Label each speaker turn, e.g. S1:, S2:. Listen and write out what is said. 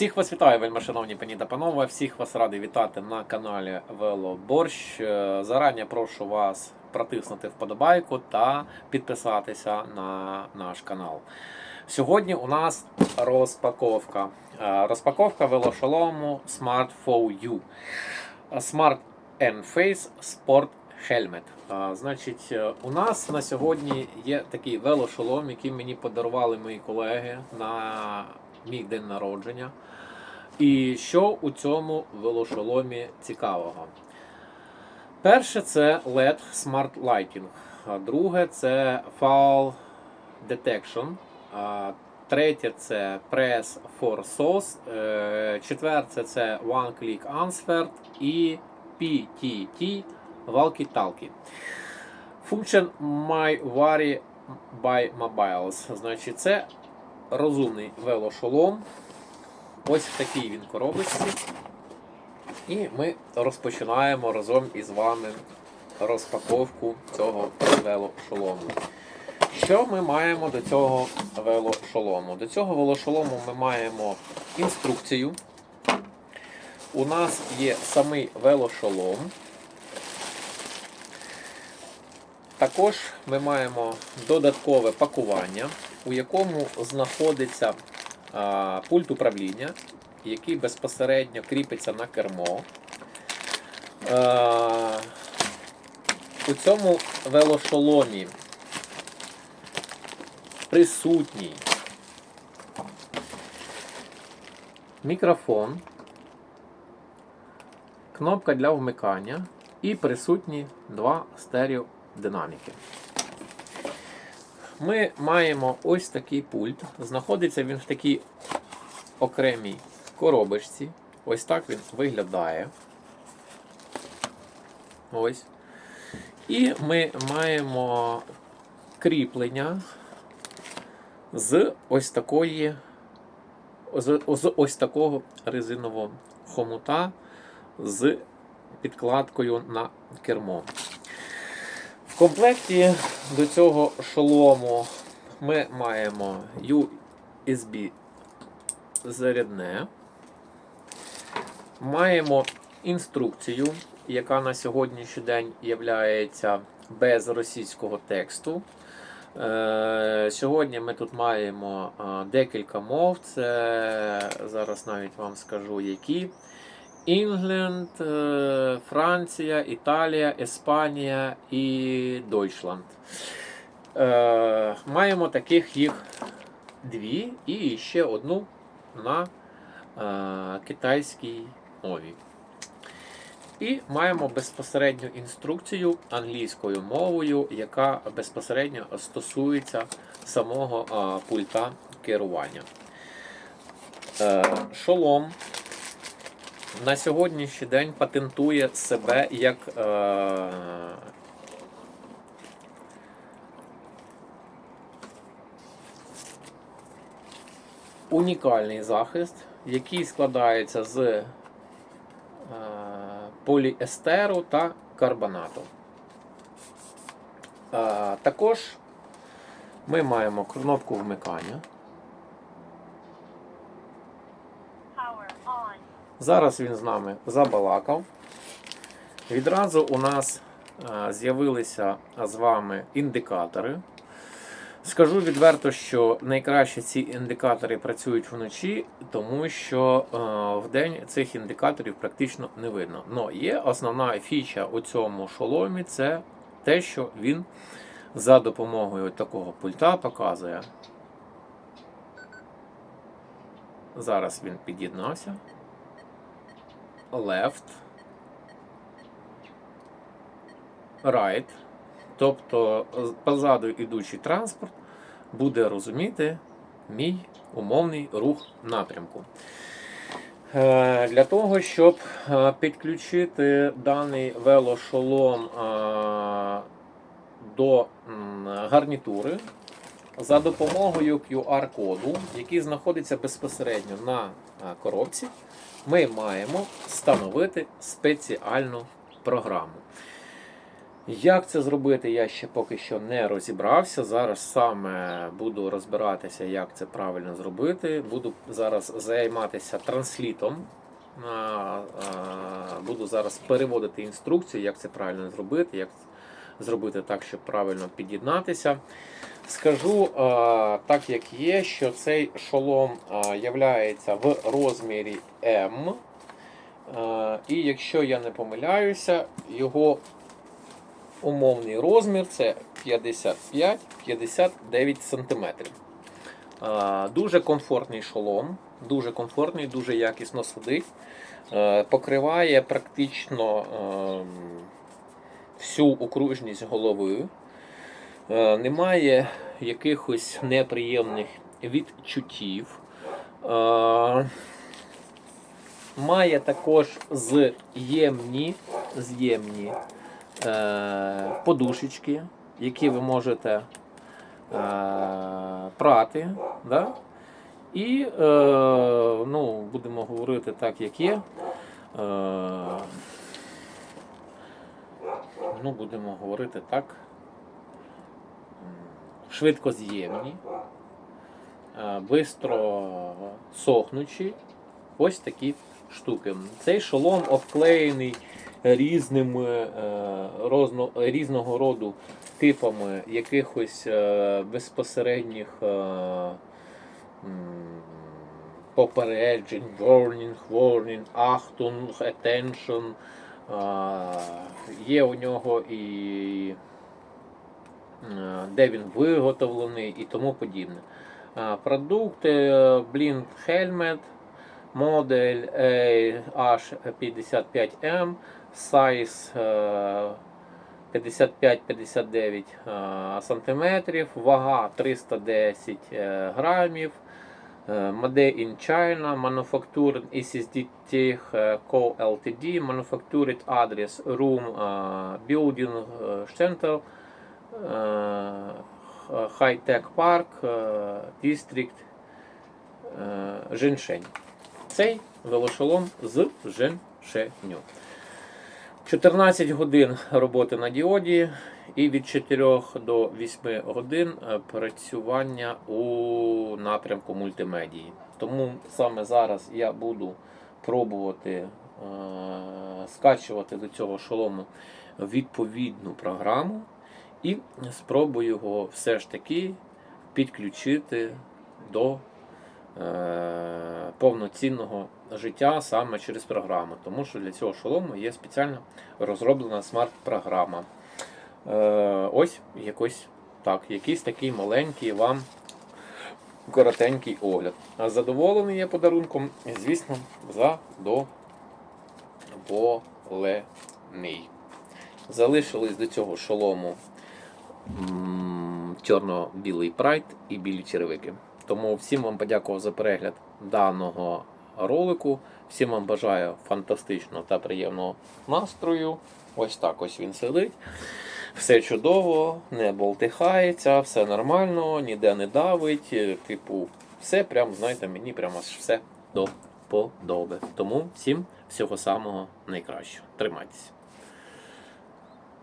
S1: Всіх вас вітаю, вельми шановні пані та панове. Всіх вас радий вітати на каналі Велоборщ. Е, Зарані прошу вас протиснути вподобайку та підписатися на наш канал. Сьогодні у нас розпаковка. Е, Розпаковка велошолому Smart 4U. Smart N-Face Sport Helmet. Значить, е, у нас на сьогодні є такий велошолом, який мені подарували мої колеги на мій день народження. І що у цьому велошоломі цікавого? Перше це LED Smart Lighting. Друге це Foul Detection. Третє це Press for Sauce. Е, Четверте це One Click Answer і PTT Walkie Talkie. Function My Vary by Mobiles. Значить, це розумний велошолом. Ось в такій він коробочці. І ми розпочинаємо разом із вами розпаковку цього велошолому. Що ми маємо до цього велошолому? До цього велошолому ми маємо інструкцію. У нас є самий велошолом. Також ми маємо додаткове пакування, у якому знаходиться а, пульт управління, який безпосередньо кріпиться на кермо. А, у цьому велошоломі присутній мікрофон, кнопка для вмикання і присутні два стереодинаміки. Ми маємо ось такий пульт. Знаходиться він в такій окремій коробочці. Ось так він виглядає. Ось. І ми маємо кріплення з ось такої з, з ось такого резинового хомута з підкладкою на кермо. Комплекті до цього шолому ми маємо USB зарядне. Маємо інструкцію, яка на сьогоднішній день є без російського тексту. Е, Сьогодні ми тут маємо е, декілька мов. Це зараз навіть вам скажу які. Інгленд, Франція, Італія, Іспанія і Дойчланд. Е, Маємо таких їх дві і ще одну на е, китайській мові. І маємо безпосередню інструкцію англійською мовою, яка безпосередньо стосується самого е, пульта керування. Шолом на сьогоднішній день патентує себе як е, унікальний захист, який складається з е, поліестеру та карбонату. Е, також ми маємо кнопку вмикання. Зараз він з нами забалакав. Відразу у нас е, з'явилися з вами індикатори. Скажу відверто, що найкраще ці індикатори працюють вночі, тому що е, в день цих індикаторів практично не видно. Но є основна фіча у цьому шоломі це те, що він за допомогою такого пульта показує. Зараз він під'єднався left, right. Тобто позаду ідучий транспорт буде розуміти мій умовний рух напрямку. Е, Для того, щоб е, підключити даний велошолом е, до гарнітури за допомогою QR-коду, який знаходиться безпосередньо на е, коробці, ми маємо встановити спеціальну програму. Як це зробити, я ще поки що не розібрався. Зараз саме буду розбиратися, як це правильно зробити. Буду зараз займатися транслітом. А, а, Буду зараз переводити інструкцію, як це правильно зробити, як зробити так, щоб правильно під'єднатися. Скажу так, як є, що цей шолом а, являється в розмірі М. І якщо я не помиляюся, його умовний розмір це 55-59 см. Дуже комфортний шолом, дуже комфортний, дуже якісно сидить. Е, Покриває практично ем, всю окружність голови. Е, Немає якихось неприємних відчуттів. Е, Має також з'ємні, з'ємні е, подушечки, які ви можете прати. Да? І ну, будемо говорити так, як є. Ну, будемо говорити так. м, Швидкоз'ємні, е, бистро сохнучі. Ось такі штуки. Цей шолом обклеєний різними е, розно, різного роду типами якихось е, безпосередніх попереджень, warning, warning, Achtung, attention. Є у нього і е, де він виготовлений і тому подібне. Продукти е, Blind Helmet, модель H55M, size е, 55-59 е, сантиметрів, вага 310 е, грамів. Е, Made in China, manufactured SSD е, Co. Ltd, manufactured address room е, building е, center е, High Tech Park е, District е, Женьшень. Цей велошолом з Женьшеню. 14 годин роботи на діоді і від 4 до 8 годин е, працювання у напрямку мультимедії. Тому саме зараз я буду пробувати е, скачувати до цього шолому відповідну програму і спробую його все ж таки підключити до повноцінного життя саме через програму, тому що для цього шолому є спеціально розроблена смарт-програма. Е, ось якось так, якийсь такий маленький вам коротенький огляд. А задоволений я подарунком, звісно, задоволений. Залишились до цього шолому чорно-білий прайд і білі черевики. Тому всім вам подякував за перегляд даного ролику. Всім вам бажаю фантастичного та приємного настрою. Ось так ось він сидить. Все чудово, не болтихається, все нормально, ніде не давить. Типу, все прям, знаєте, мені прямо все до вподоби. Тому всім всього самого найкращого. Тримайтеся.